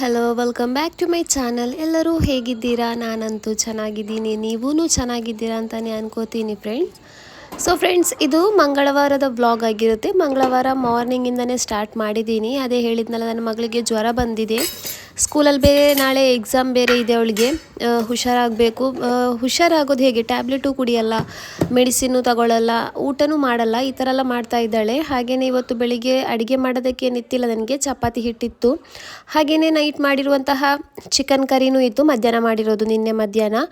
Hello welcome back to my channel ಎಲ್ಲರೂ ಹೇಗಿದ್ದೀರಾ? ನಾನಂತೂ ಚೆನ್ನಾಗಿದ್ದೀನಿ. ನೀವೂ ಚೆನ್ನಾಗಿದ್ದೀರಾ ಅಂತಲೇ ಅನ್ಕೋತೀನಿ ಫ್ರೆಂಡ್ಸ್ ಸೊ ಫ್ರೆಂಡ್ಸ್ ಇದು ಮಂಗಳವಾರದ ವ್ಲಾಗ್ ಆಗಿರುತ್ತೆ. ಮಂಗಳವಾರ ಮಾರ್ನಿಂಗಿಂದನೇ ಸ್ಟಾರ್ಟ್ ಮಾಡಿದ್ದೀನಿ. ಅದೇ ಹೇಳಿದ್ನಲ್ಲ, ನನ್ನ ಮಗಳಿಗೆ ಜ್ವರ ಬಂದಿದೆ. ಸ್ಕೂಲಲ್ಲಿ ಬೇರೆ ನಾಳೆ ಎಕ್ಸಾಮ್ ಬೇರೆ ಇದೆ ಅವಳಿಗೆ. ಹುಷಾರಾಗಬೇಕು. ಹುಷಾರಾಗೋದು ಹೇಗೆ? ಟ್ಯಾಬ್ಲೆಟು ಕುಡಿಯಲ್ಲ, ಮೆಡಿಸಿನ್ನು ತಗೊಳ್ಳಲ್ಲ ಊಟನೂ ಮಾಡಲ್ಲ, ಈ ಥರ ಎಲ್ಲ ಮಾಡ್ತಾ ಇದ್ದಾಳೆ. ಹಾಗೆಯೇ ಇವತ್ತು ಬೆಳಿಗ್ಗೆ ಅಡುಗೆ ಮಾಡೋದಕ್ಕೆ ನಿತ್ತಿಲ್ಲ ನನಗೆ, ಚಪಾತಿ ಹಿಟ್ಟಿತ್ತು. ಹಾಗೆಯೇ ನೈಟ್ ಮಾಡಿರುವಂತಹ ಚಿಕನ್ ಕರಿನೂ ಇತ್ತು, ಮಧ್ಯಾಹ್ನ ಮಾಡಿರೋದು ನಿನ್ನೆ ಮಧ್ಯಾಹ್ನ.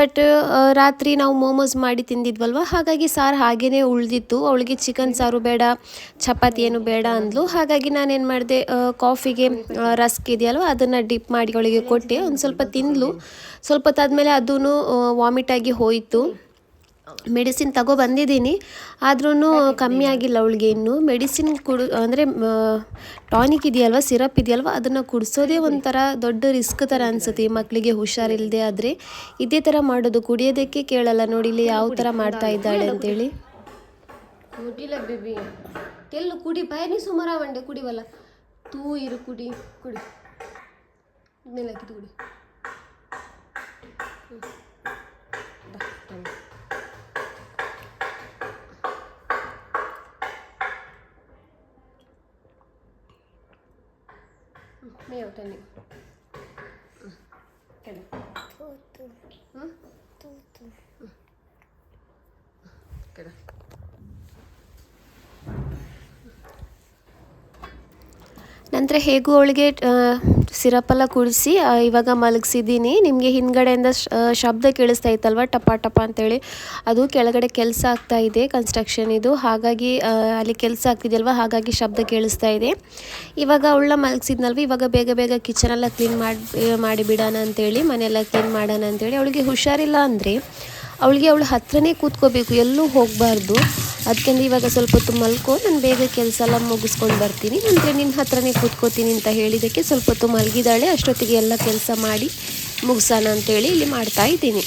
ಬಟ್ ರಾತ್ರಿ ನಾವು ಮೋಮೋಸ್ ಮಾಡಿ ತಿಂದಿದ್ವಲ್ವ? ಹಾಗಾಗಿ ಸಾರು ಹಾಗೆಯೇ ಉಳಿದಿತ್ತು. ಅವಳಿಗೆ ಚಿಕನ್ ಸಾರು ಬೇಡ, ಚಪಾತಿ ಏನು ಬೇಡ ಅಂದ್ಲು. ಹಾಗಾಗಿ ನಾನೇನು ಮಾಡಿದೆ ಕಾಫಿಗೆ ರಸ್ಕ್ ಇದೆಯಲ್ವ ಅದನ್ನು ಡಿಪ್ ಮಾಡಿ ಅವಳಿಗೆ ಕೊಟ್ಟೆ. ಒಂದು ಸ್ವಲ್ಪ ತಿಂದ್ಲು ಸ್ವಲ್ಪ ಹೊತ್ತಾದಮೇಲೆ ಅದೂ ವಾಮಿಟ್ ಆಗಿ ಹೋಯಿತು. ಮೆಡಿಸಿನ್ ತಗೋ ಬಂದಿದ್ದೀನಿ. ಆದ್ರೂ ಕಮ್ಮಿ ಆಗಿಲ್ಲ ಅವಳಿಗೆ ಇನ್ನು. ಮೆಡಿಸಿನ್ ಕುಡು, ಅಂದರೆ ಟಾನಿಕ್ ಇದೆಯಲ್ವ ಸಿರಪ್ ಇದೆಯಲ್ವ, ಅದನ್ನು ಕುಡಿಸೋದೇ ಒಂಥರ ದೊಡ್ಡ ರಿಸ್ಕ್ ಥರ ಅನಿಸುತ್ತೆ. ಮಕ್ಕಳಿಗೆ ಹುಷಾರಿಲ್ಲದೆ ಆದರೆ ಇದೇ ಥರ ಮಾಡೋದು. ಕುಡಿಯೋದಕ್ಕೆ ಕೇಳಲ್ಲ ನೋಡಿ ಇಲ್ಲಿ ಯಾವ ಥರ ಮಾಡ್ತಾ ಇದ್ದಾಳೆ ಅಂತೇಳಿ. ಕುಡಿ. ಪಯನಿ ಸುಮಾರ ಮಂಡೆ ಕುಡಿವಲ್ಲ. ತೂ ಇರು ಕುಡಿ ಕುಡಿ. ಮೇಲೆ ಹಾಕಿದ್ದು ಕುಡಿ ಹ್ಮ್. ಬಾ, ತಗೋ. ಮೇವು ತನ್ನಿ ಕೆಳ ಹ್ಞೂ ಕೆಳ ನಂತರ ಹೇಗೂ ಅವಳಿಗೆ ಸಿರಪೆಲ್ಲ ಕುಡಿಸಿ ಇವಾಗ ಮಲಗಿಸಿದ್ದೀನಿ. ನಿಮಗೆ ಹಿಂದ್ಗಡೆಯಿಂದ ಶಬ್ದ ಕೇಳಿಸ್ತಾ ಇತ್ತಲ್ವ? ಟಪ ಟಪ ಅಂತೇಳಿ. ಅದು ಕೆಳಗಡೆ ಕೆಲಸ ಆಗ್ತಾ ಇದೆ ಕನ್ಸ್ಟ್ರಕ್ಷನ್ ಇದು. ಹಾಗಾಗಿ ಅಲ್ಲಿ ಕೆಲಸ ಆಗ್ತಿದೆಯಲ್ವ? ಹಾಗಾಗಿ ಶಬ್ದ ಕೇಳಿಸ್ತಾ ಇದೆ. ಇವಾಗ ಉಳ್ಳ ಮಲಗಿಸಿದ್ನಲ್ವ? ಇವಾಗ ಬೇಗ ಬೇಗ ಕಿಚನೆಲ್ಲ ಕ್ಲೀನ್ ಮಾಡಿ ಮಾಡಿಬಿಡೋಣ ಅಂತೇಳಿ, ಮನೆಯೆಲ್ಲ ಕ್ಲೀನ್ ಮಾಡೋಣ ಅಂತೇಳಿ. ಅವಳಿಗೆ ಹುಷಾರಿಲ್ಲ ಅಂದರೆ, ಅವಳಿಗೆ ಅವಳು ಹತ್ರನೇ ಕೂತ್ಕೋಬೇಕು. ಎಲ್ಲೂ ಹೋಗಬಾರ್ದು. ಅದಕ್ಕೆಂದು ಇವಾಗ ಸ್ವಲ್ಪ ಹೊತ್ತು ಮಲ್ಕೊ, ನಾನು ಬೇಗ ಕೆಲಸ ಎಲ್ಲ ಮುಗಿಸ್ಕೊಂಡು ಬರ್ತೀನಿ. ನಂತರ ನಿನ್ನ ಹತ್ರನೇ ಕೂತ್ಕೋತೀನಿ ಅಂತ ಹೇಳಿದ್ದಕ್ಕೆ ಸ್ವಲ್ಪ ಹೊತ್ತು ಮಲಗಿದಾಳೆ ಅಷ್ಟೊತ್ತಿಗೆ ಎಲ್ಲ ಕೆಲಸ ಮಾಡಿ ಮುಗಿಸೋಣ ಅಂತೇಳಿ ಇಲ್ಲಿ ಮಾಡ್ತಾ ಇದ್ದೀನಿ.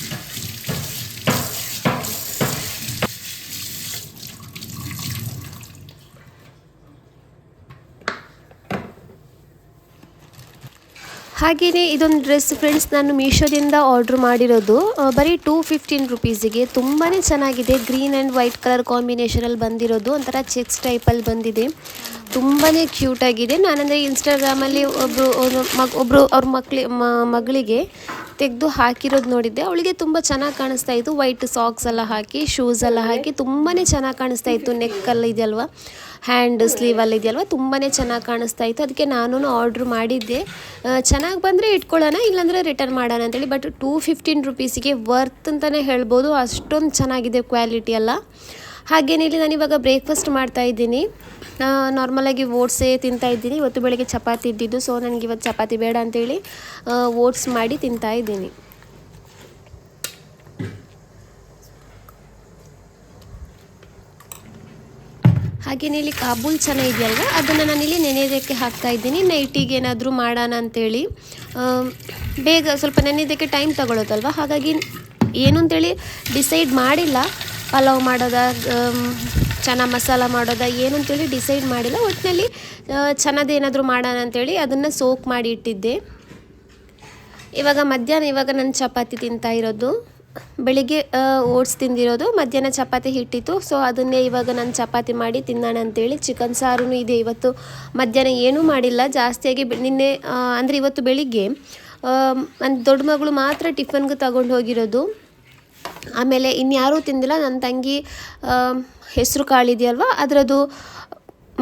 ಹಾಗೆಯೇ ಇದೊಂದು ಡ್ರೆಸ್ ಫ್ರೆಂಡ್ಸ್ ನಾನು ಮೀಶೋದಿಂದ ಆರ್ಡ್ರ್ ಮಾಡಿರೋದು. ಬರೀ ಟೂ ಫಿಫ್ಟೀನ್ ರುಪೀಸಿಗೆ ತುಂಬಾ ಚೆನ್ನಾಗಿದೆ. ಗ್ರೀನ್ ಆ್ಯಂಡ್ ವೈಟ್ ಕಲರ್ ಕಾಂಬಿನೇಷನಲ್ಲಿ ಬಂದಿರೋದು. ಒಂಥರ ಚೆಕ್ಸ್ ಟೈಪಲ್ಲಿ ಬಂದಿದೆ. ತುಂಬಾ ಕ್ಯೂಟಾಗಿದೆ ನಾನಂದರೆ ಇನ್ಸ್ಟಾಗ್ರಾಮಲ್ಲಿ ಒಬ್ಬರು ಮಗ ಒಬ್ಬರು ಅವ್ರ ಮಕ್ಳಿ ಮಗಳಿಗೆ ತೆಗೆದು ಹಾಕಿರೋದು ನೋಡಿದ್ದೆ. ಅವಳಿಗೆ ತುಂಬ ಚೆನ್ನಾಗಿ ಕಾಣಿಸ್ತಾ ಇತ್ತು. ವೈಟ್ ಸಾಕ್ಸ್ ಎಲ್ಲ ಹಾಕಿ ಶೂಸ್ ಎಲ್ಲ ಹಾಕಿ ತುಂಬಾ ಚೆನ್ನಾಗಿ ಕಾಣಿಸ್ತಾ ಇತ್ತು. ನೆಕ್ಕಲ್ಲಿ ಇದೆಯಲ್ವ? ಹ್ಯಾಂಡ್ ಸ್ಲೀವಲ್ಲಿ ಇದೆಯಲ್ವ? ತುಂಬಾ ಚೆನ್ನಾಗಿ ಕಾಣಿಸ್ತಾ ಇತ್ತು. ಅದಕ್ಕೆ ನಾನು ಆರ್ಡ್ರ್ ಮಾಡಿದ್ದೆ. ಚೆನ್ನಾಗಿ ಬಂದರೆ ಇಟ್ಕೊಳ್ಳೋಣ, ಇಲ್ಲಾಂದರೆ ರಿಟರ್ನ್ ಮಾಡೋಣ ಅಂತೇಳಿ. ಬಟ್ ಟೂ ಫಿಫ್ಟೀನ್ ರುಪೀಸಿಗೆ ವರ್ತ್ ಅಂತಲೇ ಹೇಳ್ಬೋದು. ಅಷ್ಟೊಂದು ಚೆನ್ನಾಗಿದೆ ಕ್ವಾಲಿಟಿ ಎಲ್ಲ. ಹಾಗೇನೆ ಇಲ್ಲಿ ನಾನು ಇವಾಗ ಬ್ರೇಕ್ಫಾಸ್ಟ್ ಮಾಡ್ತಾ ಇದ್ದೀನಿ. ನಾರ್ಮಲಾಗಿ ಓಟ್ಸೇ ತಿಂತಾ ಇದ್ದೀನಿ. ಇವತ್ತು ಬೆಳಗ್ಗೆ ಚಪಾತಿ ಇದ್ದಿದ್ದು ಸೊ ನನಗೆ ಇವತ್ತು ಚಪಾತಿ ಬೇಡ ಅಂತೇಳಿ ಓಟ್ಸ್ ಮಾಡಿ ತಿಂತಾ ಇದ್ದೀನಿ. ಹಾಗೆಯೇ ಇಲ್ಲಿ ಕಾಬೂಲ್ ಚೆನ್ನ ಇದೆಯಲ್ವ? ಅದನ್ನು ನಾನಿಲ್ಲಿ ನೆನೆಯೋದಕ್ಕೆ ಹಾಕ್ತಾ ಇದ್ದೀನಿ. ನೈಟಿಗೆ ಏನಾದರೂ ಮಾಡೋಣ ಅಂತೇಳಿ. ಬೇಗ ಸ್ವಲ್ಪ ನೆನೆಯೋದಕ್ಕೆ ಟೈಮ್ ತಗೊಳ್ಳೋದಲ್ವ ಹಾಗಾಗಿ ಏನು ಅಂತೇಳಿ ಡಿಸೈಡ್ ಮಾಡಿಲ್ಲ. ಪಲಾವ್ ಮಾಡೋದ ಚೆನ್ನ ಮಸಾಲ ಮಾಡೋದ, ಏನು ಅಂತೇಳಿ ಡಿಸೈಡ್ ಮಾಡಿಲ್ಲ. ಒಟ್ಟಿನಲ್ಲಿ ಚೆನ್ನದೇನಾದರೂ ಮಾಡೋಣ ಅಂತೇಳಿ ಅದನ್ನು ಸೋಕ್ ಮಾಡಿ ಇಟ್ಟಿದ್ದೆ. ಇವಾಗ ಮಧ್ಯಾಹ್ನ ಇವಾಗ ನಾನು ಚಪಾತಿ ತಿಂತಾ ಇರೋದು. ಬೆಳಿಗ್ಗೆ ಓಟ್ಸ್ ತಿಂದಿರೋದು, ಮಧ್ಯಾಹ್ನ ಚಪಾತಿ ಹಿಟ್ಟಿತ್ತು. ಸೊ, ಅದನ್ನೇ ಇವಾಗ ನಾನು ಚಪಾತಿ ಮಾಡಿ ತಿನ್ನೋಣ ಅಂತೇಳಿ ಚಿಕನ್ ಸಾರೂ ಇದೆ ಇವತ್ತು. ಮಧ್ಯಾಹ್ನ ಏನೂ ಮಾಡಿಲ್ಲ. ಜಾಸ್ತಿಯಾಗಿ ನಿನ್ನೆ ಅಂದರೆ ಇವತ್ತು ಬೆಳಿಗ್ಗೆ ನನ್ನ ದೊಡ್ಡ ಮಗಳು ಮಾತ್ರ ಟಿಫನ್ಗೆ ತಗೊಂಡು ಹೋಗಿರೋದು. ಆಮೇಲೆ ಇನ್ಯಾರೂ ತಿಂದಿಲ್ಲ. ನನ್ನ ತಂಗಿ ಹೆಸರು ಕಾಳಿದೆಯಲ್ವ ಅದರದ್ದು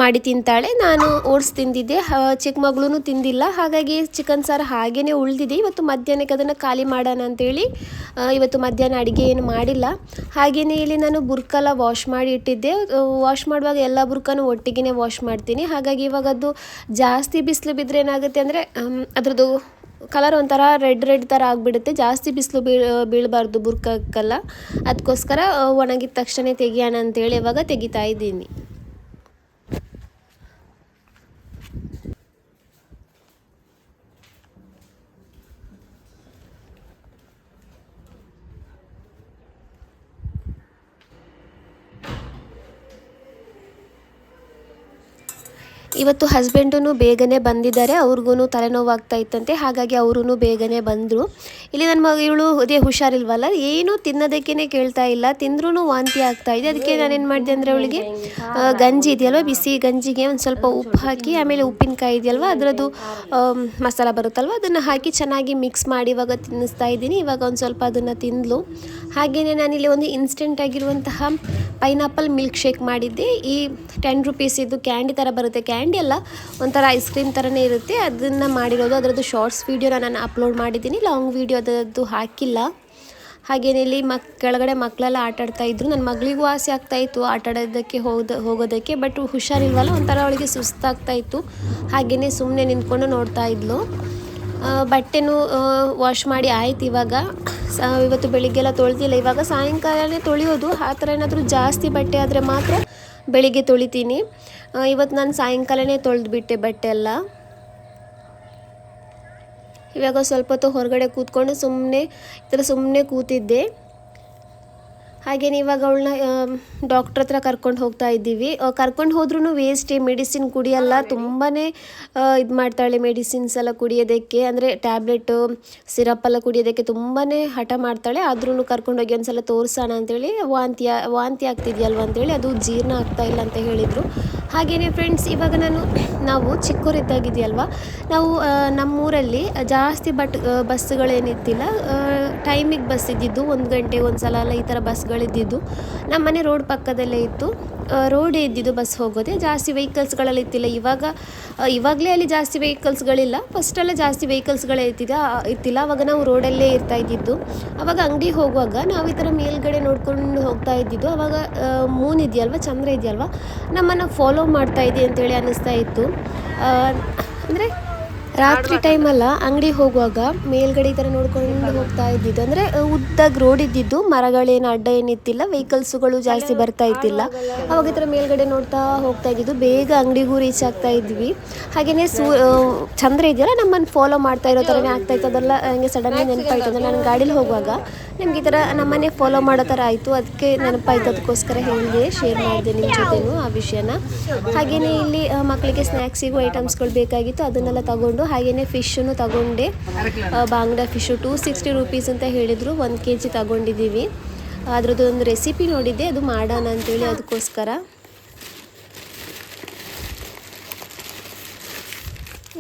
ಮಾಡಿ ತಿಂತಾಳೆ. ನಾನು ಓಟ್ಸ್ ತಿಂದಿದ್ದೆ. ಚಿಕ್ಕ ಮಗಳೂ ತಿಂದಿಲ್ಲ. ಹಾಗಾಗಿ ಚಿಕನ್ ಸಾರು ಹಾಗೇ ಉಳಿದಿದೆ. ಇವತ್ತು ಮಧ್ಯಾಹ್ನಕ್ಕೆ ಅದನ್ನು ಖಾಲಿ ಮಾಡೋಣ ಅಂತೇಳಿ ಇವತ್ತು ಮಧ್ಯಾಹ್ನ ಅಡುಗೆ ಏನು ಮಾಡಿಲ್ಲ. ಹಾಗೆಯೇ ಇಲ್ಲಿ ನಾನು ಬುರ್ಕೆಲ್ಲ ವಾಶ್ ಮಾಡಿ ಇಟ್ಟಿದ್ದೆ. ವಾಶ್ ಮಾಡುವಾಗ ಎಲ್ಲ ಬುರ್ಕನು ಒಟ್ಟಿಗೆ ವಾಶ್ ಮಾಡ್ತೀನಿ. ಹಾಗಾಗಿ ಇವಾಗ ಅದು ಜಾಸ್ತಿ ಬಿಸಿಲು ಬಿದ್ದರೆ ಏನಾಗುತ್ತೆ ಅಂದರೆ ಅದರದ್ದು ಕಲರ್ ಒಂಥರ ರೆಡ್ ರೆಡ್ ಥರ ಆಗಿಬಿಡುತ್ತೆ. ಜಾಸ್ತಿ ಬಿಸಿಲು ಬೀಳ್, ಬೀಳಬಾರ್ದು ಬುರ್ಕಕ್ಕೆಲ್ಲ. ಅದಕ್ಕೋಸ್ಕರ ಒಣಗಿದ ತಕ್ಷಣ ತೆಗಿಯೋಣ ಅಂತೇಳಿ ಇವಾಗ ತೆಗಿತಾ ಇದ್ದೀನಿ. ಇವತ್ತು ಹಸ್ಬೆಂಡೂ ಬೇಗನೆ ಬಂದಿದ್ದಾರೆ ಅವ್ರಿಗೂ ತಲೆನೋವಾಗ್ತಾ ಇತ್ತಂತೆ, ಹಾಗಾಗಿ ಅವರು ಬೇಗನೆ ಬಂದರು. ಇಲ್ಲಿ ನನ್ನ ಮಗ ಇವಳು ಅದೇ ಹುಷಾರಿಲ್ವಲ್ಲ, ಏನೂ ತಿನ್ನೋದಕ್ಕೇ ಕೇಳ್ತಾ ಇಲ್ಲ ತಿಂದ್ರೂ ವಾಂತಿ ಆಗ್ತಾ ಇದೆ. ಅದಕ್ಕೆ ನಾನೇನು ಮಾಡಿದೆ ಅಂದರೆ ಅವಳಿಗೆ ಗಂಜಿ ಇದೆಯಲ್ವ, ಬಿಸಿ ಗಂಜಿಗೆ ಒಂದು ಸ್ವಲ್ಪ ಉಪ್ಪು ಹಾಕಿ, ಆಮೇಲೆ ಉಪ್ಪಿನಕಾಯಿ ಇದೆಯಲ್ವ, ಅದರದ್ದು ಮಸಾಲ ಬರುತ್ತಲ್ವ, ಅದನ್ನು ಹಾಕಿ ಚೆನ್ನಾಗಿ ಮಿಕ್ಸ್ ಮಾಡಿ ಇವಾಗ ತಿನ್ನಿಸ್ತಾ ಇದ್ದೀನಿ. ಇವಾಗ ಒಂದು ಸ್ವಲ್ಪ ಅದನ್ನು ತಿಂದಲು. ಹಾಗೆಯೇ ನಾನಿಲ್ಲಿ ಒಂದು ಇನ್ಸ್ಟೆಂಟ್ ಆಗಿರುವಂತಹ ಪೈನಾಪಲ್ ಮಿಲ್ಕ್ ಶೇಕ್ ಮಾಡಿದ್ದೆ. ಈ ಟೆನ್ ರುಪೀಸ್ ಇದು ಕ್ಯಾಂಡಿ ಥರ ಬರುತ್ತೆ ಕ್ಯಾಂಡಿ ಅಲ್ಲ, ಒಂಥರ ಐಸ್ ಕ್ರೀಮ್ ಥರನೇ ಇರುತ್ತೆ. ಅದನ್ನು ಮಾಡಿರೋದು, ಅದರದ್ದು ಶಾರ್ಟ್ಸ್ ವೀಡಿಯೋನ ನಾನು ಅಪ್ಲೋಡ್ ಮಾಡಿದ್ದೀನಿ. ಲಾಂಗ್ ವೀಡಿಯೋ ಅದರದ್ದು ಹಾಕಿಲ್ಲ. ಹಾಗೇನೆ ಇಲ್ಲಿ ಮಕ್, ಕೆಳಗಡೆ ಮಕ್ಕಳೆಲ್ಲ ಆಟ ಆಡ್ತಾ ಇದ್ರು. ನನ್ನ ಮಗಳಿಗೂ ಆಸೆ ಆಗ್ತಾ ಇತ್ತು ಆಟ ಆಡೋದಕ್ಕೆ ಹೋದ, ಹೋಗೋದಕ್ಕೆ ಬಟ್ ಹುಷಾರಿಲ್ವಲ್ಲ, ಒಂಥರ ಅವಳಿಗೆ ಸುಸ್ತಾಗ್ತಾ ಇತ್ತು. ಹಾಗೆಯೇ ಸುಮ್ಮನೆ ನಿಂತ್ಕೊಂಡು ನೋಡ್ತಾ ಇದ್ಲು. ಬಟ್ಟೆನೂ ವಾಶ್ ಮಾಡಿ ಆಯ್ತು ಇವಾಗ. ಸ, ಇವತ್ತು ಬೆಳಿಗ್ಗೆಲ್ಲ ತೊಳೆದಿಲ್ಲ. ಇವಾಗ ಸಾಯಂಕಾಲನೇ ತೊಳೆಯೋದು. ಆ ಥರ ಏನಾದರೂ ಜಾಸ್ತಿ ಬಟ್ಟೆ ಆದರೆ ಮಾತ್ರ ಬೆಳಿಗ್ಗೆ ತೊಳಿತೀನಿ. ಇವತ್ತು ನಾನು ಸಾಯಂಕಾಲನೇ ತೊಳೆದ್ಬಿಟ್ಟೆ ಬಟ್ಟೆ ಎಲ್ಲ. ಇವಾಗ ಸ್ವಲ್ಪ ಹೊತ್ತು ಹೊರಗಡೆ ಕೂತ್ಕೊಂಡು ಸುಮ್ಮನೆ ಈ ಥರ ಸುಮ್ಮನೆ ಕೂತಿದ್ದೆ. ಹಾಗೇನೆ ಇವಾಗ ಅವಳನ್ನ ಡಾಕ್ಟ್ರ್ ಹತ್ರ ಕರ್ಕೊಂಡು ಹೋಗ್ತಾ ಇದ್ದೀವಿ. ಕರ್ಕೊಂಡು ಹೋದ್ರೂ ವೇಸ್ಟೇ ಮೆಡಿಸಿನ್ ಕುಡಿಯಲ್ಲ ತುಂಬಾ ಇದು ಮಾಡ್ತಾಳೆ ಮೆಡಿಸಿನ್ಸ್ ಎಲ್ಲ ಕುಡಿಯೋದಕ್ಕೆ. ಅಂದರೆ ಟ್ಯಾಬ್ಲೆಟು ಸಿರಪ್ ಎಲ್ಲ ಕುಡಿಯೋದಕ್ಕೆ ತುಂಬಾ ಹಠ ಮಾಡ್ತಾಳೆ. ಆದ್ರೂ ಕರ್ಕೊಂಡೋಗಿ ಒಂದ್ಸಲ ತೋರಿಸೋಣ ಅಂತೇಳಿ ವಾಂತಿ ವಾಂತಿ ಆಗ್ತಿದೆಯಲ್ವ ಅಂತೇಳಿ, ಅದು ಜೀರ್ಣ ಆಗ್ತಾ ಇಲ್ಲ ಅಂತ ಹೇಳಿದರು. ಹಾಗೆಯೇ ಫ್ರೆಂಡ್ಸ್ ಇವಾಗ ನಾನು, ನಾವು ಚಿಕ್ಕೂರಿದ್ದಾಗಿದೆಯಲ್ವ ನಾವು ನಮ್ಮೂರಲ್ಲಿ ಜಾಸ್ತಿ ಬಟ್ ಬಸ್ಸುಗಳೇನಿತ್ತಿಲ್ಲ. ಟೈಮಿಗೆ ಬಸ್ ಇದ್ದಿದ್ದು ಒಂದು ಗಂಟೆ, ಒಂದು ಸಲ ಎಲ್ಲ ಈ ಥರ ಬಸ್ಗಳಿದ್ದಿದ್ದು. ನಮ್ಮ ಮನೆ ರೋಡ್ ಪಕ್ಕದಲ್ಲೇ ಇತ್ತು. ರೋಡೇ ಇದ್ದಿದ್ದು ಬಸ್ ಹೋಗೋದೆ. ಜಾಸ್ತಿ ವೆಹಿಕಲ್ಸ್ಗಳಲ್ಲಿ ಇತ್ತಿಲ್ಲ ಇವಾಗ ಇವಾಗಲೇ ಅಲ್ಲಿ ಜಾಸ್ತಿ ವೆಹಿಕಲ್ಸ್ಗಳಿಲ್ಲ ಫಸ್ಟೆಲ್ಲ ಜಾಸ್ತಿ ವೆಹಿಕಲ್ಸ್ಗಳೇ ಇರ್ತಿದ್ದ ಇತ್ತಿಲ್ಲ. ಅವಾಗ ನಾವು ರೋಡಲ್ಲೇ ಇರ್ತಾ ಇದ್ದಿದ್ದು. ಅವಾಗ ಅಂಗಡಿ ಹೋಗುವಾಗ ನಾವು ಈ ಥರ ಮೇಲ್ಗಡೆ ನೋಡ್ಕೊಂಡು ಹೋಗ್ತಾ ಇದ್ದಿದ್ದು. ಅವಾಗ ಮೂನ್ ಇದೆಯಲ್ವ, ಚಂದ್ರ ಇದೆಯಲ್ವ? ನಮ್ಮನ್ನು ಫಾಲೋ ಮಾಡ್ತಾ ಇದೆ ಅಂತೇಳಿ ಅನ್ನಿಸ್ತಾ ಇತ್ತು. ಅಂದರೆ ರಾತ್ರಿ ಟೈಮಲ್ಲ ಅಂಗಡಿ ಹೋಗುವಾಗ ಮೇಲ್ಗಡೆ ಈ ಥರ ನೋಡ್ಕೊಂಡು ಹೋಗ್ತಾ ಇದ್ದಿದ್ದು. ಅಂದರೆ ಉದ್ದಾಗ ರೋಡ್ ಇದ್ದಿದ್ದು, ಮರಗಳೇನು ಅಡ್ಡ ಏನಿತ್ತಿಲ್ಲ ವೆಹಿಕಲ್ಸುಗಳು ಜಾಸ್ತಿ ಬರ್ತಾ ಇದ್ದಿಲ್ಲ. ಅವಾಗ ಈ ಥರ ಮೇಲ್ಗಡೆ ನೋಡ್ತಾ ಹೋಗ್ತಾ ಇದ್ದಿದ್ದು, ಬೇಗ ಅಂಗಡಿಗೂ ರೀಚ್ ಆಗ್ತಾ ಇದ್ವಿ. ಹಾಗೆಯೇ ಸೂ ಚಂದ್ರ ಇದೆಯಲ್ಲ ನಮ್ಮನ್ನು ಫಾಲೋ ಮಾಡ್ತಾ ಇರೋ ಥರನೇ ಆಗ್ತಾ ಇತ್ತು. ಅದೆಲ್ಲ ಹಂಗೆ ಸಡನ್ನಾಗಿ ನೆನಪಾಯ್ತು. ಅಂದರೆ, ನಾನು ಗಾಡೀಲಿ ಹೋಗುವಾಗ ನಿಮ್ಗೆ ಈ ಥರ ನಮ್ಮನ್ನೇ ಫಾಲೋ ಮಾಡೋ ಥರ ಆಯಿತು. ಅದಕ್ಕೆ ನೆನಪಾಯ್ತು. ಅದಕ್ಕೋಸ್ಕರ ಹೇಳಿದೆ ಶೇರ್ ಮಾಡಿದೆ ನಿಮ್ಮ ಜೊತೆನೂ ಆ ವಿಷಯನ. ಹಾಗೆಯೇ ಇಲ್ಲಿ ಮಕ್ಕಳಿಗೆ ಸ್ನ್ಯಾಕ್ಸಿಗೂ ಐಟಮ್ಸ್ಗಳು ಬೇಕಾಗಿತ್ತು, ಅದನ್ನೆಲ್ಲ ತಗೊಂಡು ಹಾಗೆಯೇ ಫಿಶನ್ನು ತಗೊಂಡೆ. ಬಾಂಗ್ಡಾ ಫಿಶು ಟೂ ಸಿಕ್ಸ್ಟಿ ರುಪೀಸ್ ಅಂತ ಹೇಳಿದರು. ಒಂದು ಕೆ ಜಿ ತಗೊಂಡಿದ್ದೀವಿ. ಅದರದ್ದು ಒಂದು ರೆಸಿಪಿ ನೋಡಿದ್ದೆ. ಅದು ಮಾಡೋಣ ಅಂತೇಳಿ ಅದಕ್ಕೋಸ್ಕರ.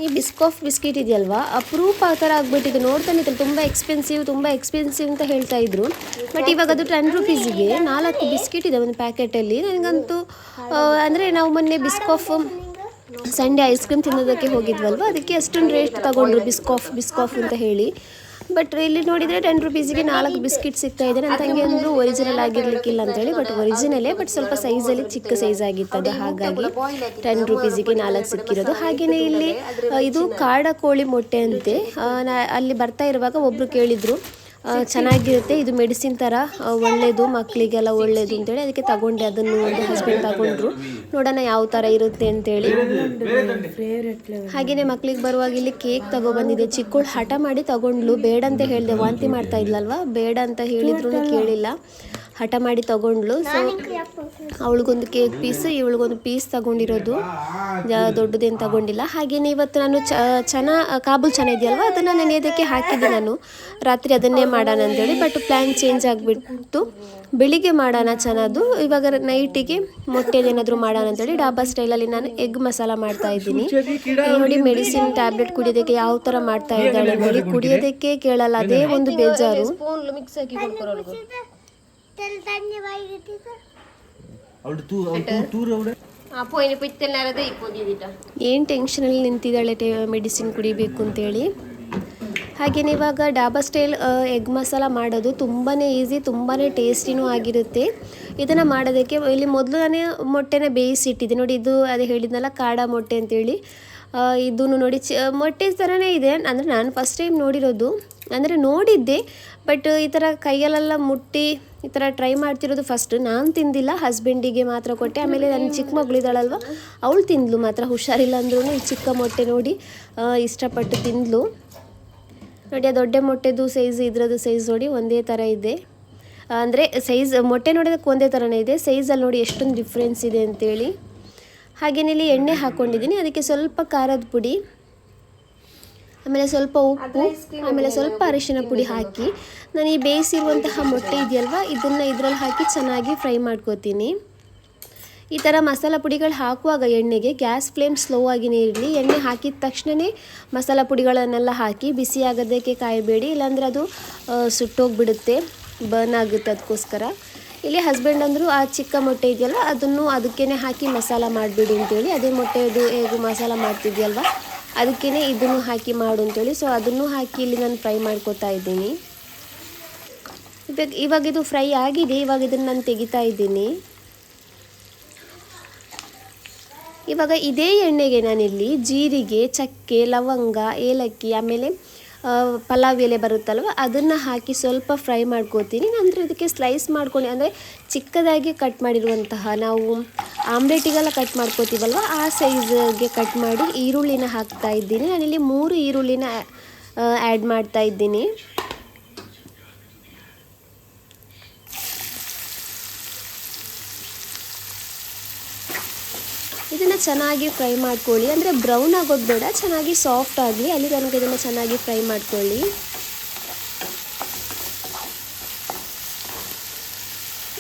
ಈ ಬಿಸ್ಕಾಫ್ ಬಿಸ್ಕಿಟ್ ಇದೆಯಲ್ವಾ? ಅಪ್ರೂಪ್ ಆ ಥರ ಆಗ್ಬಿಟ್ಟಿದೆ. ನೋಡ್ತಾನೆ ಇದ್ರು ತುಂಬ ಎಕ್ಸ್ಪೆನ್ಸಿವ್ ತುಂಬ ಎಕ್ಸ್ಪೆನ್ಸಿವ್ ಅಂತ ಹೇಳ್ತಾ ಇದ್ರು. ಬಟ್ ಇವಾಗ ಅದು ಟೆನ್ ರುಪೀಸಿಗೆ ನಾಲ್ಕು ಬಿಸ್ಕಿಟ್ ಇದೆ ಒಂದು ಪ್ಯಾಕೆಟಲ್ಲಿ ನನಗಂತೂ ಅಂದರೆ ನಾವು ಮೊನ್ನೆ ಬಿಸ್ಕಾಫ್ ಸಂಡೇ ಐಸ್ ಕ್ರೀಮ್ ತಿನ್ನೋದಕ್ಕೆ ಹೋಗಿದ್ವಲ್ವ? ಅದಕ್ಕೆ ಅಷ್ಟೊಂದು ರೇಟ್ ತಗೊಂಡ್ರು, ಬಿಸ್ಕಾಫ್ ಬಿಸ್ಕಾಫ್ ಅಂತ ಹೇಳಿ. ಬಟ್ ಇಲ್ಲಿ ನೋಡಿದರೆ ಟೆನ್ ರುಪೀಸಿಗೆ ನಾಲ್ಕು ಬಿಸ್ಕಿಟ್ ಸಿಗ್ತಾ ಇದೆ. ನನ್ನ ತಂಗಿ ಅಂದರು ಒರಿಜಿನಲ್ ಆಗಿರ್ಲಿಕ್ಕಿಲ್ಲ ಅಂತೇಳಿ ಬಟ್ ಒರಿಜಿನಲೇ ಬಟ್ ಸ್ವಲ್ಪ ಸೈಜಲ್ಲಿ ಚಿಕ್ಕ ಸೈಜ್ ಆಗಿತ್ತು ಅದು ಹಾಗಾಗಿ ಟೆನ್ ರುಪೀಸಿಗೆ ನಾಲ್ಕು ಸಿಕ್ಕಿರೋದು. ಹಾಗೆಯೇ ಇಲ್ಲಿ ಇದು ಕಾಡ ಕೋಳಿ ಮೊಟ್ಟೆ ಅಂತೆ. ಅಲ್ಲಿ ಬರ್ತಾ ಇರುವಾಗ ಒಬ್ಬರು ಕೇಳಿದರು ಚೆನ್ನಾಗಿರುತ್ತೆ. ಇದು ಮೆಡಿಸಿನ್ ಥರ ಒಳ್ಳೆಯದು ಮಕ್ಕಳಿಗೆಲ್ಲ ಒಳ್ಳೆಯದು ಅಂತೇಳಿ ಅದಕ್ಕೆ ತಗೊಂಡೆ. ಅದನ್ನು ಒಂದು ಹಸ್ಬೆಂಡ್ ತಗೊಂಡ್ರು. ನೋಡೋಣ ಯಾವ ಥರ ಇರುತ್ತೆ ಅಂತೇಳಿ. ಹಾಗೆಯೇ ಮಕ್ಕಳಿಗೆ ಬರುವಾಗ ಇಲ್ಲಿ ಕೇಕ್ ತಗೊಬಂದಿದೆ. ಚಿಕ್ಕಳು ಹಠ ಮಾಡಿ ತಗೊಂಡ್ಲು ಬೇಡ ಅಂತ ಹೇಳಿದೆ, ವಾಂತಿ ಮಾಡ್ತಾ ಇದ್ಲಲ್ವಾ? ಬೇಡ ಅಂತ ಹೇಳಿದ್ರು ಕೇಳಿಲ್ಲ. ಹಠ ಮಾಡಿ ತಗೊಂಡ್ಲು ಸೊ ಅವಳಿಗೊಂದು ಕೇಕ್ ಪೀಸ್ ಇವಳಿಗೊಂದು ಪೀಸ್ ತಗೊಂಡಿರೋದು. ದೊಡ್ಡದೇನು ತಗೊಂಡಿಲ್ಲ. ಹಾಗೆಯೇ ಇವತ್ತು ನಾನು ಚ, ಚನ, ಕಾಬೂಲ್ ಚನ ಇದೆಯಲ್ವ? ಅದನ್ನು ನೆನೆಯೋದಕ್ಕೆ ಹಾಕಿದ್ದೆ ನಾನು. ರಾತ್ರಿ ಅದನ್ನೇ ಮಾಡೋಣ ಅಂತೇಳಿ ಬಟ್ ಪ್ಲ್ಯಾನ್ ಚೇಂಜ್ ಆಗಿಬಿಟ್ಟು ಬೆಳಿಗ್ಗೆ ಮಾಡೋಣ ಚೆನ್ನದು ಇವಾಗ ನೈಟಿಗೆ ಮೊಟ್ಟೆದೇನಾದರೂ ಮಾಡೋಣ ಅಂತೇಳಿ ಡಾಬಾ ಸ್ಟೈಲಲ್ಲಿ ನಾನು ಎಗ್ ಮಸಾಲ ಮಾಡ್ತಾ ಇದ್ದೀನಿ. ನೋಡಿ ಮೆಡಿಸಿನ್ ಟ್ಯಾಬ್ಲೆಟ್ ಕುಡಿಯೋದಕ್ಕೆ ಯಾವ ಥರ ಮಾಡ್ತಾ ಇದ್ದಾಳೆ ನೋಡಿ. ಕುಡಿಯೋದಕ್ಕೆ ಕೇಳಲ್ಲ, ಅದೇ ಒಂದು ಬೇಜಾರು. ಏನು ಟೆನ್ಷನಲ್ಲಿ ನಿಂತಿದ್ದಾಳೆ ಟೆ ಮೆಡಿಸಿನ್ ಕುಡಿಬೇಕು ಅಂತೇಳಿ ಹಾಗೆಯೇ ಇವಾಗ ಡಾಬಾ ಸ್ಟೈಲ್ ಎಗ್ ಮಸಾಲ ಮಾಡೋದು ತುಂಬಾ ಈಸಿ ತುಂಬಾ ಟೇಸ್ಟಿನೂ ಆಗಿರುತ್ತೆ. ಇದನ್ನು ಮಾಡೋದಕ್ಕೆ ಇಲ್ಲಿ ಮೊದಲು ನಾನೇ ಮೊಟ್ಟೆನ ಬೇಯಿಸಿಟ್ಟಿದ್ದೆ. ನೋಡಿ ಇದು ಅದೇ ಹೇಳಿದ್ನಲ್ಲ ಕಾಡ ಮೊಟ್ಟೆ ಅಂತೇಳಿ. ಇದನ್ನು ನೋಡಿ ಚ ಮೊಟ್ಟೆ ಥರನೇ ಇದೆ. ಅಂದರೆ ನಾನು ಫಸ್ಟ್ ಟೈಮ್ ನೋಡಿರೋದು. ಅಂದರೆ ನೋಡಿದ್ದೆ ಬಟ್ ಈ ಥರ ಕೈಯಲ್ಲೆಲ್ಲ ಮುಟ್ಟಿ ಈ ಥರ ಟ್ರೈ ಮಾಡ್ತಿರೋದು ಫಸ್ಟ್ ನಾನು ತಿಂದಿಲ್ಲ ಹಸ್ಬೆಂಡಿಗೆ ಮಾತ್ರ ಕೊಟ್ಟೆ. ಆಮೇಲೆ ನನ್ನ ಚಿಕ್ಕ ಮಗಳಿದ್ದಾಳಲ್ವ ಅವಳು ತಿಂದ್ಲು ಮಾತ್ರ, ಹುಷಾರಿಲ್ಲ ಅಂದ್ರೂ ಈ ಚಿಕ್ಕ ಮೊಟ್ಟೆ ನೋಡಿ ಇಷ್ಟಪಟ್ಟು ತಿಂದ್ಲು. ನೋಡಿ, ಆ ದೊಡ್ಡ ಮೊಟ್ಟೆದು ಸೈಜ್ ಇದ್ರದ್ದು ಸೈಜ್ ನೋಡಿ ಒಂದೇ ಥರ ಇದೆ. ಅಂದರೆ ಸೈಜ್ ಮೊಟ್ಟೆ ನೋಡೋದಕ್ಕೆ ಒಂದೇ ಥರನೇ ಇದೆ. ಸೈಜಲ್ಲಿ ನೋಡಿ ಎಷ್ಟೊಂದು ಡಿಫ್ರೆನ್ಸ್ ಇದೆ ಅಂತೇಳಿ. ಹಾಗೆಯೇ ಇಲ್ಲಿ ಎಣ್ಣೆ ಹಾಕ್ಕೊಂಡಿದ್ದೀನಿ ಅದಕ್ಕೆ ಸ್ವಲ್ಪ ಖಾರದ ಪುಡಿ. ಆಮೇಲೆ ಸ್ವಲ್ಪ ಉಪ್ಪು ಆಮೇಲೆ ಸ್ವಲ್ಪ ಅರಿಶಿನ ಪುಡಿ ಹಾಕಿ. ನಾನು ಈ ಬೇಯಿಸಿರುವಂತಹ ಮೊಟ್ಟೆ ಇದೆಯಲ್ವ ಇದನ್ನು ಇದರಲ್ಲಿ ಹಾಕಿ ಚೆನ್ನಾಗಿ ಫ್ರೈ ಮಾಡ್ಕೋತೀನಿ. ಈ ಥರ ಮಸಾಲ ಪುಡಿಗಳು ಹಾಕುವಾಗ ಎಣ್ಣೆಗೆ ಗ್ಯಾಸ್ ಫ್ಲೇಮ್ ಸ್ಲೋ ಆಗಿನೇ ಇರಲಿ. ಎಣ್ಣೆ ಹಾಕಿದ ತಕ್ಷಣವೇ ಮಸಾಲ ಪುಡಿಗಳನ್ನೆಲ್ಲ ಹಾಕಿ ಬಿಸಿ ಆಗೋದಕ್ಕೆ ಕಾಯಬೇಡಿ. ಇಲ್ಲಾಂದರೆ ಅದು ಸುಟ್ಟೋಗಿಬಿಡುತ್ತೆ ಬರ್ನ್ ಆಗುತ್ತೆ ಅದಕ್ಕೋಸ್ಕರ ಇಲ್ಲಿ ಹಸ್ಬೆಂಡ್ ಅಂದರು ಆ ಚಿಕ್ಕ ಮೊಟ್ಟೆ ಇದೆಯಲ್ಲ ಅದನ್ನು ಅದಕ್ಕೇ ಹಾಕಿ ಮಸಾಲ ಮಾಡಿಬಿಡಿ ಅಂತೇಳಿ. ಅದೇ ಮೊಟ್ಟೆದು ಹೇಗೂ ಮಸಾಲ ಮಾಡ್ತಿದ್ಯಲ್ವ? ಅದಕ್ಕೇ ಇದನ್ನು ಹಾಕಿ ಮಾಡು ಅಂತೇಳಿ. ಸೊ ಅದನ್ನು ಹಾಕಿ ಇಲ್ಲಿ ನಾನು ಫ್ರೈ ಮಾಡ್ಕೊತಾ ಇದ್ದೀನಿ. ಇವಾಗ ಇವಾಗ ಇದು ಫ್ರೈ ಆಗಿದೆ. ಇವಾಗ ಇದನ್ನು ನಾನು ತೆಗಿತಾ ಇದ್ದೀನಿ. ಇವಾಗ ಇದೇ ಎಣ್ಣೆಗೆ ನಾನಿಲ್ಲಿ ಜೀರಿಗೆ, ಚಕ್ಕೆ, ಲವಂಗ, ಏಲಕ್ಕಿ, ಆಮೇಲೆ ಪಲಾವ್ ಎಲೆ ಬರುತ್ತಲ್ವ, ಅದನ್ನು ಹಾಕಿ ಸ್ವಲ್ಪ ಫ್ರೈ ಮಾಡ್ಕೋತೀನಿ. ನಂತರ ಇದಕ್ಕೆ ಸ್ಲೈಸ್ ಮಾಡ್ಕೊಂಡು ಅಂದರೆ ಚಿಕ್ಕದಾಗಿ ಕಟ್ ಮಾಡಿರುವಂತಹ ನಾವು ಆಮ್ಲೆಟಿಗೆಲ್ಲ ಕಟ್ ಮಾಡ್ಕೋತೀವಲ್ವ? ಆ ಸೈಜ್ಗೆ ಕಟ್ ಮಾಡಿ ಈರುಳ್ಳಿನ ಹಾಕ್ತಾ ಇದ್ದೀನಿ. ನಾನಿಲ್ಲಿ ಮೂರು ಈರುಳ್ಳಿನ ಆ್ಯಡ್ ಮಾಡ್ತಾ ಇದ್ದೀನಿ. ಇದನ್ನು ಚೆನ್ನಾಗಿ ಫ್ರೈ ಮಾಡ್ಕೊಳ್ಳಿ. ಅಂದರೆ ಬ್ರೌನ್ ಆಗೋದು ಬೇಡ, ಚೆನ್ನಾಗಿ ಸಾಫ್ಟ್ ಆಗಲಿ. ಅಲ್ಲಿ ತನಕ ಇದನ್ನು ಚೆನ್ನಾಗಿ ಫ್ರೈ ಮಾಡ್ಕೊಳ್ಳಿ.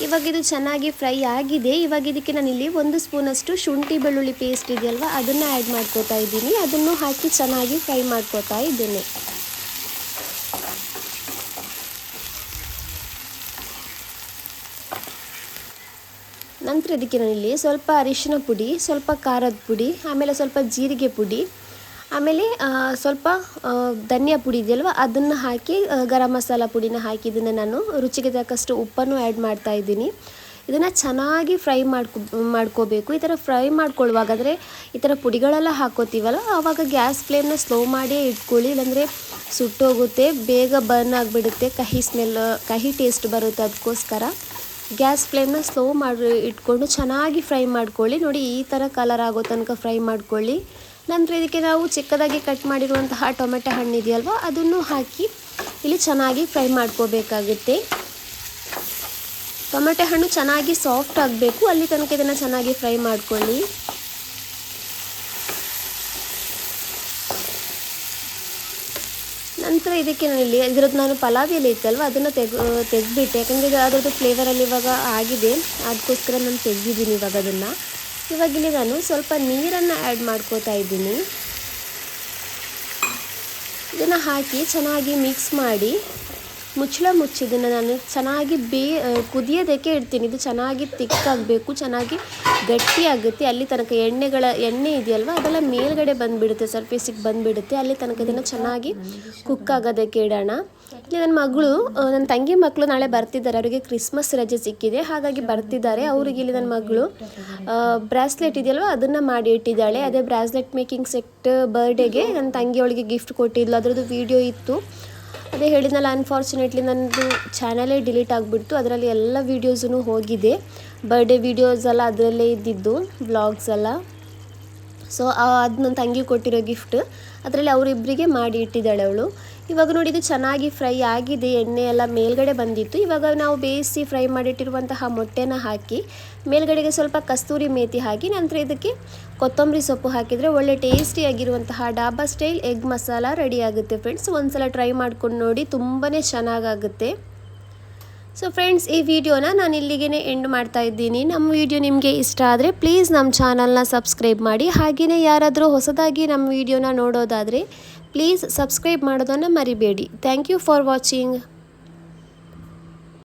ಇವಾಗ ಇದು ಚೆನ್ನಾಗಿ ಫ್ರೈ ಆಗಿದೆ. ಇವಾಗ ಇದಕ್ಕೆ ನಾನಿಲ್ಲಿ ಒಂದು ಸ್ಪೂನಷ್ಟು ಶುಂಠಿ ಬೆಳ್ಳುಳ್ಳಿ ಪೇಸ್ಟ್ ಇದೆಯಲ್ವ, ಅದನ್ನು ಆ್ಯಡ್ ಮಾಡ್ಕೋತಾ ಇದ್ದೀನಿ. ಅದನ್ನು ಹಾಕಿ ಚೆನ್ನಾಗಿ ಫ್ರೈ ಮಾಡ್ಕೋತಾ ಇದ್ದೇನೆ. ನಂತರ ಇದಕ್ಕೆ ನಾನಿಲ್ಲಿ ಸ್ವಲ್ಪ ಅರಿಶಿನ ಪುಡಿ, ಸ್ವಲ್ಪ ಖಾರದ ಪುಡಿ, ಆಮೇಲೆ ಸ್ವಲ್ಪ ಜೀರಿಗೆ ಪುಡಿ. ಆಮೇಲೆ ಸ್ವಲ್ಪ ಧನಿಯಾ ಪುಡಿ ಇದೆಯಲ್ವ, ಅದನ್ನು ಹಾಕಿ ಗರಂ ಮಸಾಲ ಪುಡಿನ ಹಾಕಿ ಇದನ್ನು ನಾನು ರುಚಿಗೆ ತಕ್ಕಷ್ಟು ಉಪ್ಪನ್ನು ಆ್ಯಡ್ ಮಾಡ್ತಾ ಇದ್ದೀನಿ. ಇದನ್ನು ಚೆನ್ನಾಗಿ ಫ್ರೈ ಮಾಡ್ಕೊ, ಮಾಡ್ಕೋಬೇಕು. ಈ ಥರ ಫ್ರೈ ಮಾಡ್ಕೊಳ್ಳುವಾಗ ಅಂದರೆ ಈ ಥರ ಪುಡಿಗಳೆಲ್ಲ ಹಾಕೋತೀವಲ್ಲ, ಆವಾಗ ಗ್ಯಾಸ್ ಫ್ಲೇಮ್ನ ಸ್ಲೋ ಮಾಡೇ ಇಟ್ಕೊಳ್ಳಿ. ಇಲ್ಲಾಂದರೆ ಸುಟ್ಟೋಗುತ್ತೆ, ಬೇಗ ಬರ್ನ್ ಆಗಿಬಿಡುತ್ತೆ, ಕಹಿ ಸ್ಮೆಲ್ ಕಹಿ ಟೇಸ್ಟ್ ಬರುತ್ತೆ ಅದಕ್ಕೋಸ್ಕರ ಗ್ಯಾಸ್ ಫ್ಲೇಮ್ನ ಸ್ಲೋ ಮಾಡಿ ಇಟ್ಕೊಂಡು ಚೆನ್ನಾಗಿ ಫ್ರೈ ಮಾಡ್ಕೊಳ್ಳಿ. ನೋಡಿ ಈ ಥರ ಕಲರ್ ಆಗೋ ತನಕ ಫ್ರೈ ಮಾಡ್ಕೊಳ್ಳಿ. ನಂತರ ಇದಕ್ಕೆ ನಾವು ಚಿಕ್ಕದಾಗಿ ಕಟ್ ಮಾಡಿರುವಂತಹ ಟೊಮೆಟೊ ಹಣ್ಣು ಇದೆಯಲ್ವ, ಅದನ್ನು ಹಾಕಿ ಇಲ್ಲಿ ಚೆನ್ನಾಗಿ ಫ್ರೈ ಮಾಡ್ಕೋಬೇಕಾಗುತ್ತೆ. ಟೊಮೆಟೊ ಹಣ್ಣು ಚೆನ್ನಾಗಿ ಸಾಫ್ಟ್ ಆಗಬೇಕು, ಅಲ್ಲಿ ತನಕ ಇದನ್ನು ಚೆನ್ನಾಗಿ ಫ್ರೈ ಮಾಡ್ಕೊಳ್ಳಿ. ನಂತರ ಇದಕ್ಕೆ ನಾನು ಇಲ್ಲಿ, ಇದರದ್ದು ನಾನು ಪಲಾವ್ ಎಲೆ ಇತ್ತಲ್ವ, ಅದನ್ನು ತೆಗ್, ತೆಗೆದ್ಬಿಟ್ಟೆ. ಯಾಕಂದರೆ ಇದು ಅದರದ್ದು ಫ್ಲೇವರಲ್ಲಿ ಇವಾಗ ಆಗಿದೆ, ಅದಕ್ಕೋಸ್ಕರ ನಾನು ತೆಗೆದಿದ್ದೀನಿ ಇವಾಗ ಅದನ್ನು. ಇವಾಗ ಇಲ್ಲಿ ನಾನು ಸ್ವಲ್ಪ ನೀರನ್ನು ಆ್ಯಡ್ ಮಾಡ್ಕೋತಾ ಇದ್ದೀನಿ. ಇದನ್ನು ಹಾಕಿ ಚೆನ್ನಾಗಿ ಮಿಕ್ಸ್ ಮಾಡಿ ಮುಚ್ಚಳ ಮುಚ್ಚಿ ಇದನ್ನು ನಾನು. ಚೆನ್ನಾಗಿ ಬೇ ಕುದಿಯೋದಕ್ಕೆ ಇಡ್ತೀನಿ. ಇದು ಚೆನ್ನಾಗಿ ತಿಕ್ಕಾಗಬೇಕು, ಚೆನ್ನಾಗಿ ಗಟ್ಟಿ ಆಗುತ್ತೆ ಅಲ್ಲಿ ತನಕ ಎಣ್ಣೆಗಳ, ಎಣ್ಣೆ ಇದೆಯಲ್ವ? ಅದೆಲ್ಲ ಮೇಲ್ಗಡೆ ಬಂದುಬಿಡುತ್ತೆ ಸರ್ಫೇಸಿಗೆ ಬಂದುಬಿಡುತ್ತೆ. ಅಲ್ಲಿ ತನಕ ಇದನ್ನು ಚೆನ್ನಾಗಿ ಕುಕ್ ಆಗೋದಕ್ಕೆ ಇಡೋಣ. ಇಲ್ಲಿ ನನ್ನ ಮಗಳು ನನ್ನ ತಂಗಿ ಮಕ್ಕಳು ನಾಳೆ ಬರ್ತಿದ್ದಾರೆ. ಅವರಿಗೆ ಕ್ರಿಸ್ಮಸ್ ರಜೆ ಸಿಕ್ಕಿದೆ. ಹಾಗಾಗಿ ಬರ್ತಿದ್ದಾರೆ. ಅವರಿಗೆ ಇಲ್ಲಿ ನನ್ನ ಮಗಳು ಬ್ರಾಸ್ಲೆಟ್ ಇದೆಯಲ್ವ? ಅದನ್ನು ಮಾಡಿ ಇಟ್ಟಿದ್ದಾಳೆ. ಅದೇ ಬ್ರಾಸ್ಲೆಟ್ ಮೇಕಿಂಗ್ ಸೆಟ್ ಬರ್ಡೇಗೆ ನನ್ನ ತಂಗಿ ಅವಳಿಗೆ ಗಿಫ್ಟ್ ಕೊಟ್ಟಿದ್ಲು. ಅದರದ್ದು ವಿಡಿಯೋ ಇತ್ತು. ಅದೇ ಹೇಳಿದ್ನಲ್ಲ ಅನ್ಫಾರ್ಚುನೇಟ್ಲಿ ನನ್ನದು ಚಾನಲೇ ಡಿಲೀಟ್ ಆಗಿಬಿಡ್ತು. ಅದರಲ್ಲಿ ಎಲ್ಲ ವೀಡಿಯೋಸೂ ಹೋಗಿದೆ. ಬರ್ಡೇ ವೀಡಿಯೋಸ್ ಎಲ್ಲ ಅದರಲ್ಲೇ ಇದ್ದಿದ್ದು ಬ್ಲಾಗ್ಸ್ ಎಲ್ಲ. ಸೊ ಅದು ನನ್ನ ತಂಗಿ ಕೊಟ್ಟಿರೋ ಗಿಫ್ಟ್ ಅದರಲ್ಲಿ ಅವರಿಬ್ಬರಿಗೆ ಮಾಡಿ ಇಟ್ಟಿದ್ದಾಳೆ ಅವಳು. ಇವಾಗ ನೋಡಿ ಇದು ಚೆನ್ನಾಗಿ ಫ್ರೈ ಆಗಿದೆ, ಎಣ್ಣೆ ಎಲ್ಲ ಮೇಲ್ಗಡೆ ಬಂದಿತ್ತು. ಇವಾಗ ನಾವು ಬೇಯಿಸಿ ಫ್ರೈ ಮಾಡಿಟ್ಟಿರುವಂತಹ ಮೊಟ್ಟೆನ ಹಾಕಿ, ಮೇಲ್ಗಡೆಗೆ ಸ್ವಲ್ಪ ಕಸ್ತೂರಿ ಮೇತಿ ಹಾಕಿ, ನಂತರ ಇದಕ್ಕೆ ಕೊತ್ತಂಬರಿ ಸೊಪ್ಪು ಹಾಕಿದರೆ ಒಳ್ಳೆ ಟೇಸ್ಟಿಯಾಗಿರುವಂತಹ dhaba style egg masala ready ಆಗುತ್ತೆ ಫ್ರೆಂಡ್ಸ್. ಒಂದ್ಸಲ ಟ್ರೈ ಮಾಡ್ಕೊಂಡು ನೋಡಿ ತುಂಬಾ ಚೆನ್ನಾಗಾಗುತ್ತೆ. ಸೊ ಫ್ರೆಂಡ್ಸ್ ಈ ವಿಡಿಯೋನ ನಾನು ಇಲ್ಲಿಗೆ ಎಂಡ್ ಮಾಡ್ತಾ ಇದ್ದೀನಿ. ನಮ್ಮ ವಿಡಿಯೋ ನಿಮಗೆ ಇಷ್ಟ ಆದರೆ ಪ್ಲೀಸ್ ನಮ್ಮ ಚಾನಲ್ನ ಸಬ್ಸ್ಕ್ರೈಬ್ ಮಾಡಿ. ಹಾಗೆಯೇ ಯಾರಾದರೂ ಹೊಸದಾಗಿ ನಮ್ಮ ವಿಡಿಯೋನ ನೋಡೋದಾದರೆ ಪ್ಲೀಸ್ ಸಬ್ಸ್ಕ್ರೈಬ್ ಮಾಡೋದನ್ನು ಮರಿಬೇಡಿ. Thank you for watching